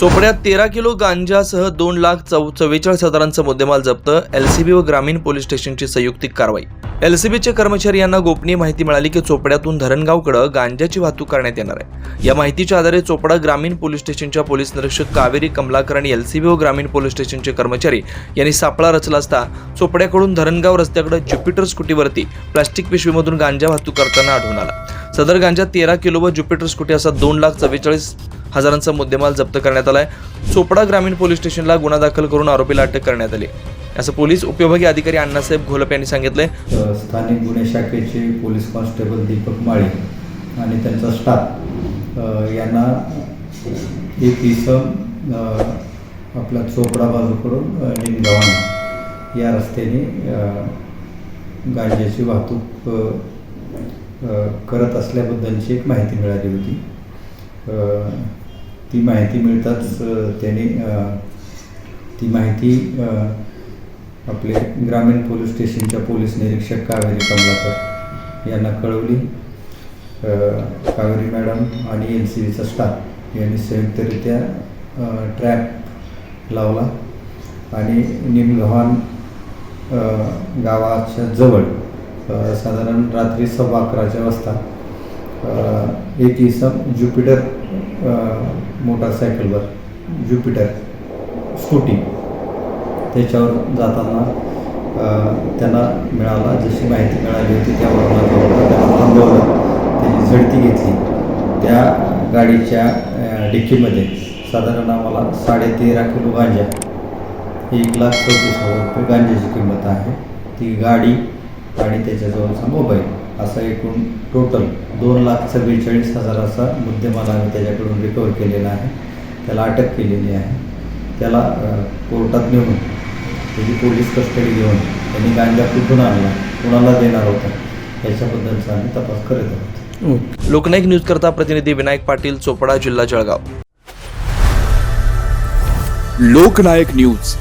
चोपड्यात तेरा किलो गांजासह दोन लाख चौ चव्वेचाळीस हजारांचा मुद्देमाल जप्त एलसीबी व ग्रामीण पोलीस स्टेशनची संयुक्तिक कारवाई. एलसीबीचे कर्मचारी यांना गोपनीय माहिती मिळाली की चोपड्यातून धरणगावकडे गांजाची वाहतूक करण्यात येणार आहे. या माहितीच्या आधारे चोपडा ग्रामीण पोलीस स्टेशनच्या पोलीस निरीक्षक कावेरी कमलाकर आणि एलसीबी व ग्रामीण पोलीस स्टेशनचे कर्मचारी यांनी सापळा रचला असता चोपड्याकडून धरणगाव रस्त्याकडे ज्युपिटर स्कूटीवरती प्लास्टिक पिशवीमधून गांजा वाहतूक करताना आढळून आला. सदर गांजा तेरा किलो व ज्युपिटर स्कूटी असा दोन लाख चव्वेचाळीस हजारांचा मुद्देमाल जप्त करण्यात आलाय. चोपडा ग्रामीण पोलीस स्टेशनला गुन्हा दाखल करून आरोपीला अटक करण्यात आली. असं पोलीस उपविभागीय अधिकारी अण्णासाहेब घोलप यांनी सांगितले स्थानिक गुन्हे शाखेचे पोलीस कॉन्स्टेबल दीपक माळी आणि त्यांचा स्टाफ यांना एक इसम आपला चोपडा बाजूकडून निमगावान या रस्त्याने अ, गांजाची वाहतूक करत असल्याबद्दलची एक माहिती मिळाली होती. ती माहिती मिळताच त्याने ती माहिती आपले ग्रामीण पोलीस स्टेशनच्या पोलीस निरीक्षक कावेरी कमलाकर यांना कळवली. कावेरी मॅडम आणि एन सी बीचा स्टाफ यांनी संयुक्तरित्या ट्रॅप लावला. आणि निमगव्हाण गावाच्या जवळ साधारण रात्री सव्वा अकराच्या वाजता एक इसम ज्युपिटर मोटरसायकलवर मोटारसायकलवर ज्युपिटर स्कूटी त्याच्यावर जाताना त्यांना मिळाला जशी माहिती मिळाली होती त्यावर थांबवलं त्याची झडती घेतली. त्या गाडीच्या डिक्कीमध्ये साधारण आम्हाला साडेतेरा किलो गांजा एक लाख चौतीस हजार रुपये गांजाची किंमत आहे. ती गाडी आणि त्याच्याजवळचा मोबाईल असा एकूण टोटल दोन लाख चव्वेचाळीस हजाराचा मुद्देमाल आम्ही त्याच्याकडून रिकवर केलेला आहे. त्याला अटक केलेली आहे. त्याला कोर्टात नेऊन त्याची पोलीस कस्टडी घेऊन त्यांनी गांजा कुठून आणला कुणाला देणार होता याच्याबद्दलचा आम्ही तपास करत आहोत. लोकनायक न्यूज करता प्रतिनिधी विनायक पाटील चोपडा जिल्हा जळगाव. लोकनायक न्यूज.